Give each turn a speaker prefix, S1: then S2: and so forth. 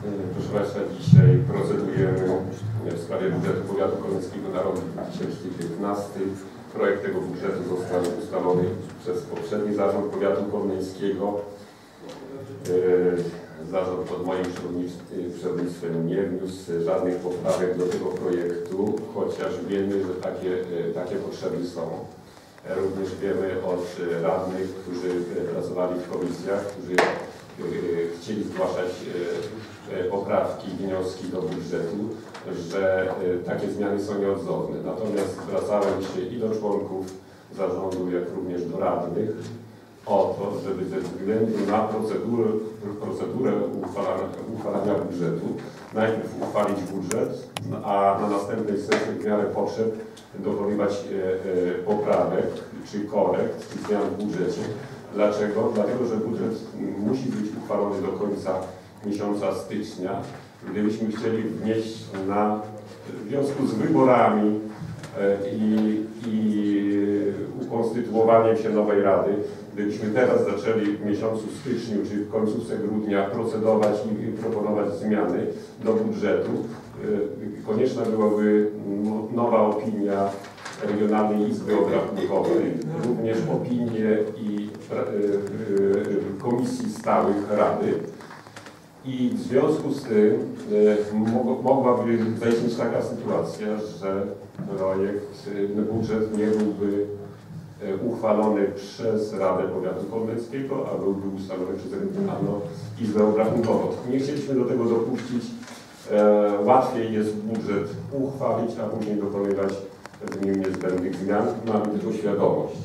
S1: Państwa, dzisiaj procedujemy w sprawie budżetu powiatu koleckiego na rok 2015. Projekt tego budżetu został ustalony przez poprzedni zarząd powiatu kolmeńskiego. Yy, Zarząd pod moim przewodnictw- przewodnictwem nie wniósł żadnych poprawek do tego projektu, chociaż wiemy, że takie, takie potrzeby są. Również wiemy od radnych, którzy pracowali w komisjach, którzy chcieli zgłaszać yy, yy, poprawki, wnioski do budżetu, że takie zmiany są nieodzowne. Natomiast zwracałem się i do członków zarządu, jak również do radnych o to, żeby ze względu na procedurę, procedurę uchwalania, uchwalania budżetu najpierw uchwalić budżet, a na następnej sesji w miarę potrzeb dokonywać poprawek czy korekt czy zmian w budżecie. Dlaczego? Dlatego, że budżet być uchwalony do końca miesiąca stycznia. Gdybyśmy chcieli wnieść na, w związku z wyborami e, i, i ukonstytuowaniem się nowej rady, gdybyśmy teraz zaczęli w miesiącu styczniu czy w końcówce grudnia procedować i proponować zmiany do budżetu, y, konieczna byłaby no- nowa opinia Regionalnej Izby Obrachunkowej, również opinie i y, y, komisji stałych Rady. I w związku z tym mo- mogłaby zaistnieć taka sytuacja, że projekt, budżet nie byłby e, uchwalony przez Radę Powiatu Kolmeckiego, a byłby ustalony przez Regionalną Izbę Obrachunkową. Nie chcieliśmy do tego dopuścić. E, łatwiej jest budżet uchwalić, a później dokonywać w nim niezbędnych zmian. Mamy tego świadomość.